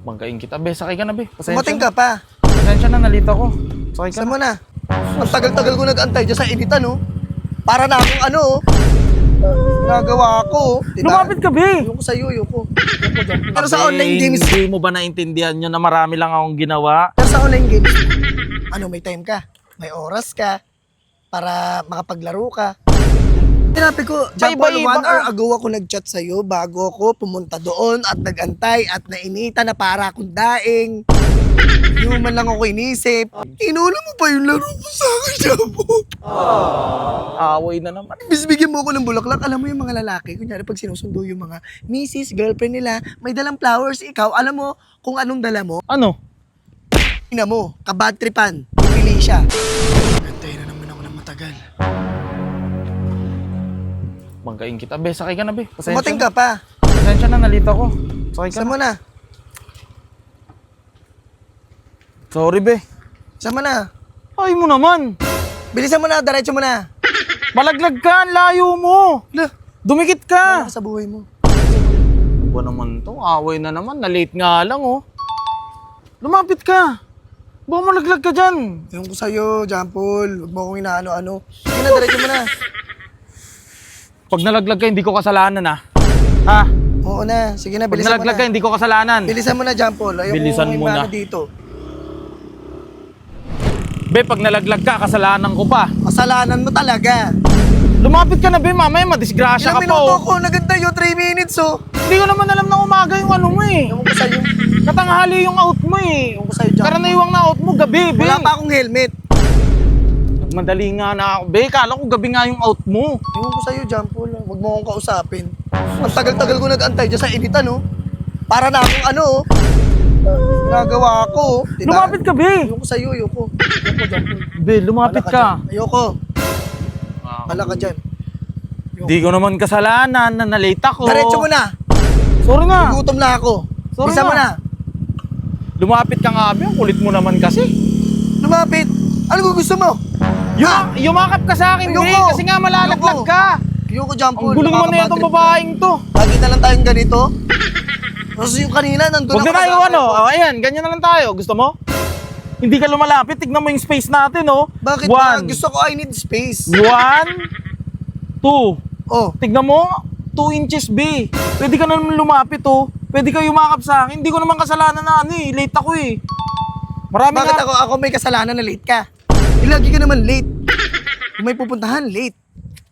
Banggain kita. Be, sakay ka na, be. Pasensya Umating ka pa. Pasensya na, nalito ko. Sakay ka Saan na. mo na? Ang tagal-tagal ko nag-antay dyan sa initan, oh. Para na akong ano, oh. Nagawa ko, oh. Diba? Lumapit ka, be. Yung ko sa'yo, yung ko. Yung ko dyan. Pero sa Be, online games, Hindi mo ba naintindihan nyo na marami lang akong ginawa? pero sa online games, ano, may time ka, may oras ka, para makapaglaro ka. Sinabi ko, Iba-iba one ka. hour ago ako nag-chat sa'yo bago ako pumunta doon at nag-antay at nainita na para akong daing. Hindi mo man lang ako inisip. Inuna mo pa yung laro mo sa akin, Jabo. Away na naman. Bis bigyan mo ako ng bulaklak. Alam mo yung mga lalaki, kunyari pag sinusundo yung mga misis, girlfriend nila, may dalang flowers. Ikaw, alam mo kung anong dala mo? Ano? Ina mo, kabad tripan. Pipili siya. Antay na naman ako ng matagal. Banggain kita. Be, sakay ka na, be. Pasensya Umating ka pa. Pasensya na, nalito ko. Sakay ka Saan na. mo na? Sorry, be. Saan mo na? Ay mo naman. Bilisan mo na, diretso mo na. Malaglag ka, ang layo mo. Lah, Dumikit ka. ka sa buhay mo? Ano ba naman to? Away na naman. Na-late nga lang, oh. Lumapit ka. Baka malaglag ka dyan. Ewan ko sa'yo, John Paul. Huwag mo akong inaano-ano. Sige na, diretso mo na. Pag nalaglag ka, hindi ko kasalanan, ah. Ha? Oo na. Sige na, Pag bilisan mo nalaglag ka, na. hindi ko kasalanan. Bilisan mo na, John Paul. Ayaw Bilisan mo na. dito. Be, pag nalaglag ka, kasalanan ko pa. Kasalanan mo talaga. Lumapit ka na, be. Mamaya, madisgrasya Ilang ka minuto oh. ko, naganda yung 3 minutes, oh. Hindi ko naman alam na umaga yung ano mo, eh. Ewan ko sa'yo. Katanghali yung out mo, eh. Ewan ko sa'yo, John Paul. Karaniwang na out mo, gabi, be. Wala pa akong helmet. Madali nga na ako. Be, kala ko gabi nga yung out mo. Ewan ko sa'yo, John Paul. ah. Huwag mo akong kausapin. Ang tagal-tagal ko nag-antay dyan sa initan, oh. Para na akong ano, oh. Nagawa ko. Diba? Lumapit ka, be. Ewan ko sa'yo, ayoko. Ayoko, Paul. Be, lumapit Wala ka. dyan. Ayoko. Wala ka dyan. Di ko naman kasalanan na nalate ako. Diretso mo na. Sorry na. Gutom na ako. Sorry Bisa mo na. na. Lumapit ka nga, be. Ang kulit mo naman kasi. Lumapit. Ano gusto mo? Yuma, yumakap ka sa akin. Ayoko. Kasi nga malalaglag Ayoko. ka. Ayoko, John Ang gulo naman na itong babaeng to. Lagi na lang tayong ganito. Tapos yung kanina, nandun Huwag na tayo, sa- ano. Oh, ayan, ganyan na lang tayo. Gusto mo? Hindi ka lumalapit. Tignan mo yung space natin, oh. Bakit ba? One. Gusto ko, I need space. One. Two. Oh, Tignan mo, 2 inches B. Pwede ka naman lumapit oh. Pwede ka yumakap sa akin. Hindi ko naman kasalanan na ano eh. Late ako eh. Marami bakit nga. ako, ako may kasalanan na late ka? Eh, lagi ka naman late. Kung may pupuntahan, late.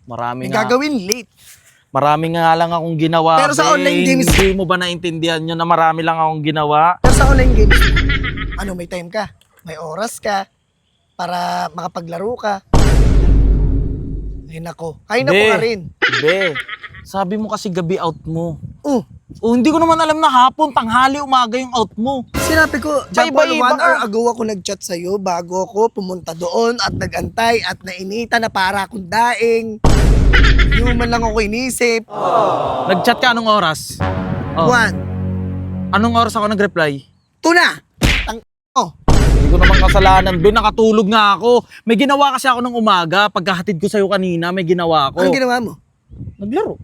Marami May nga. gagawin, late. Marami nga lang akong ginawa. Pero sa online games- Hindi mo ba naintindihan nyo na marami lang akong ginawa? Pero sa online games, ano, may time ka, may oras ka, para makapaglaro ka. Ay nako. Ay nako ka rin. Be, sabi mo kasi gabi out mo. Oh, Oh, hindi ko naman alam na hapon, tanghali, umaga yung out mo. sinabi ko, John Paul, one ka. hour ago ako nag-chat sa'yo bago ako pumunta doon at nag-antay at nainita na para akong daing. Hindi mo man lang ako inisip. Nag-chat ka anong oras? Oh. One, Anong oras ako nag-reply? tuna. Tang oh. Hindi ko naman kasalanan, be. Nakatulog nga ako. May ginawa kasi ako ng umaga. Pagkahatid ko sa'yo kanina, may ginawa ako. Anong ginawa mo? Naglaro.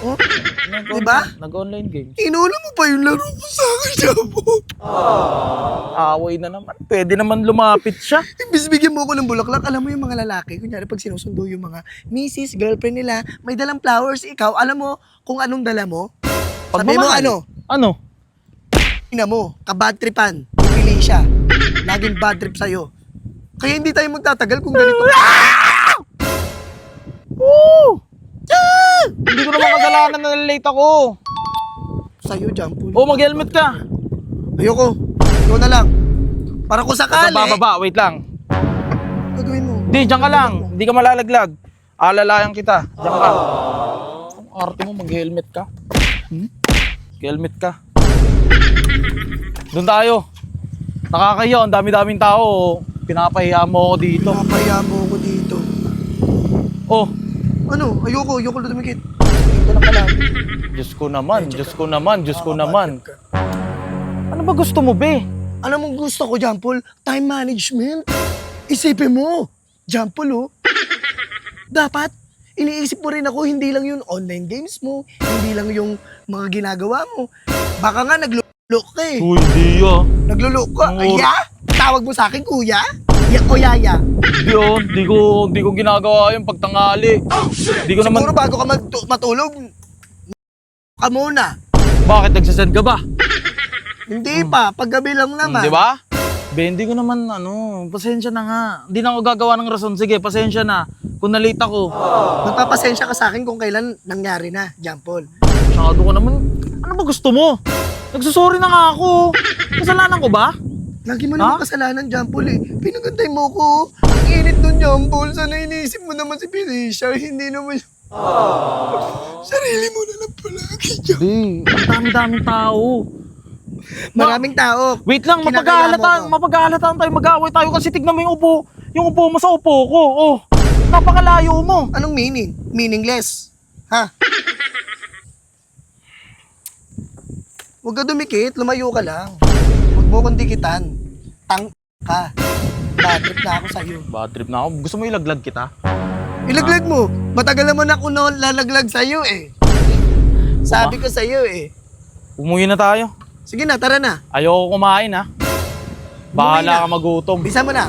Oh, Nag- Diba? Nag-online games. inuna mo pa yung laro mo sa akin, Jabo. Away na naman. Pwede naman lumapit siya. Imbis bigyan mo ako ng bulaklak, alam mo yung mga lalaki, kunyari pag sinusundo yung mga misis, girlfriend nila, may dalang flowers, ikaw, alam mo kung anong dala mo? Sabi mo Pagmamahal. ano? Ano? Ina mo, kabad tripan, pipili siya. Laging bad trip sa'yo. Kaya hindi tayo magtatagal kung ganito. Woo! Hindi ko naman kasalanan na late ako. Sa'yo, Jampul. Oh, mag-helmet ka. Ayoko. Ikaw na lang. Para kung sakali, Baba, baba. Wait lang. gagawin mo. Hindi, diyan ka lang. Hindi ka malalaglag. Alalayan kita. Diyan ka. Ang arte mo, mag-helmet ka. Hmm? Helmet ka. Doon tayo. Nakakaya, ang dami-daming tao. Pinapahiya mo ako dito. Papaya mo ako dito. Oh, Ano? Ayoko, ayoko na tumikit. Dito na pala. Diyos ko naman, Diyos ko naman, Diyos ko naman. Ano ba gusto mo, be? Alam mo gusto ko, Jampol? Time management. Isipin mo. Jampol, oh. Dapat, iniisip mo rin ako, hindi lang yung online games mo, hindi lang yung mga ginagawa mo. Baka nga naglo Look ka eh. Uy, hindi ah. Naglulok ka. Oo. Ay, ya? Tawag mo sa akin, kuya? Ya o yaya? Oh, hindi ko, hindi ko ginagawa yung pagtangali. Hindi ko naman, Siguro bago ka matu- matulog, ka muna. bakit nagsasend ka ba? Hindi pa, paggabi lang naman. Di ba? Be, hindi ko naman, ano, pasensya na nga. Hindi na ako gagawa ng rason. Sige, pasensya na. Kung nalita ko. Magpapasensya ka sa akin kung kailan nangyari na, John Paul. Masyado ko naman. Ano ba gusto mo? Nagsusorry na nga ako. Kasalanan ko ba? Lagi mo naman kasalanan, Paul eh. Pinagantay mo ko. Ang init nun, Paul. Sana iniisip mo naman si Felicia. Hindi naman Sarili mo na lang palagi, John. Be, ang dami-daming tao. Maraming tao. Wait lang, mo ko. mapag-ahalata tayo, mag-away tayo kasi tignan mo yung upo, yung upo mo sa upo ko. Oh, napakalayo mo. Anong meaning? Meaningless. Ha? Huwag ka dumikit, lumayo ka lang. Huwag mo kong dikitan. Tang ka. Bad trip na ako sa'yo. Bad trip na ako. Gusto mo ilaglag kita? Ilaglag mo. Matagal naman ako na lalaglag sa'yo eh. Sabi ko sa'yo eh. Umuwi na tayo. Sige na, tara na. Ayoko kumain ha. Umuwi Bahala na. ka magutom. Bisa mo na.